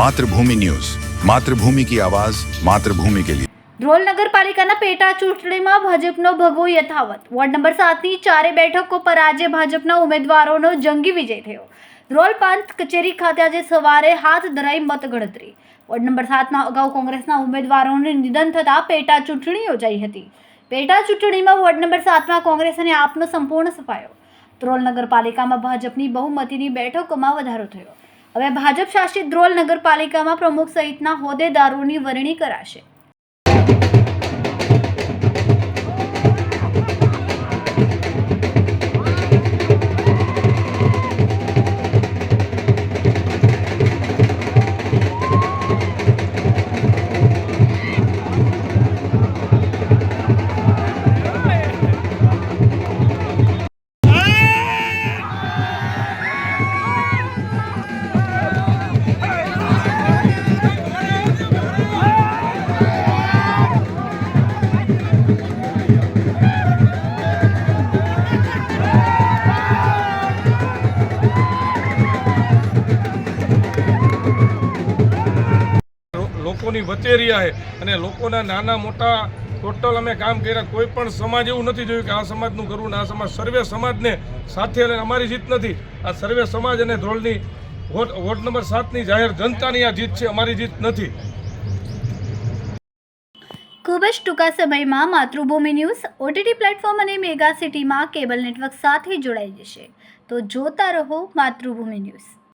Mathrubhumi news. Mathrubhumi કી આવાજ, માતૃભૂમિ કે લીએ ધ્રોલ નગરપાલિકાના પેટા ચૂંટણીમાં ભાજપનો ભગવો યથાવત. વોર્ડ નંબર સાતની ચારે બેઠકો પર આજે ભાજપના ઉમેદવારોનો જંગી વિજય થયો. ધ્રોલ પંથ કચેરી ખાતે આજે સવારે હાથ ધરાઈ મતગણતરી. વોર્ડ નંબર સાતમાં અગાઉ કોંગ્રેસના ઉમેદવારોનું નિધન થતાં પેટા ચૂંટણી યોજાઈ હતી. પેટા ચૂંટણીમાં વોર્ડ નંબર સાતમાં કોંગ્રેસ અને આપનો સંપૂર્ણ સફાયો ધ્રોલ નગરપાલિકામાં ભાજપની બહુમતીની બેઠકોમાં વધારો થયો. હવે ભાજપ શાસિત ધ્રોલ નગરપાલિકામાં પ્રમુખ સહિતના હોદ્દેદારોની વરણી કરાશે. લોકોની વચ્ચે રહ્યા છે અને લોકોના નાના મોટા ટોટલ અમે કામ કર્યા. કોઈ પણ સમાજ એવું નથી જોયું કે આ સમાજનું કરવું ને આ સમાજ. સર્વે સમાજને સાથે અને અમારી જીત નથી. આ સર્વે સમાજ અને ધ્રોલની વોટ વોટ નંબર સાતની જાહેર જનતાની આ જીત છે, અમારી જીત નથી. ખૂબ જ ટૂંકા સમયમાં માતૃભૂમિ ન્યૂઝ, ઓટીટી પ્લેટફોર્મ અને મેગા સિટીમાં કેબલ નેટવર્ક સાથે જોડાઈ જશે. તો જોતા રહો માતૃભૂમિ ન્યૂઝ.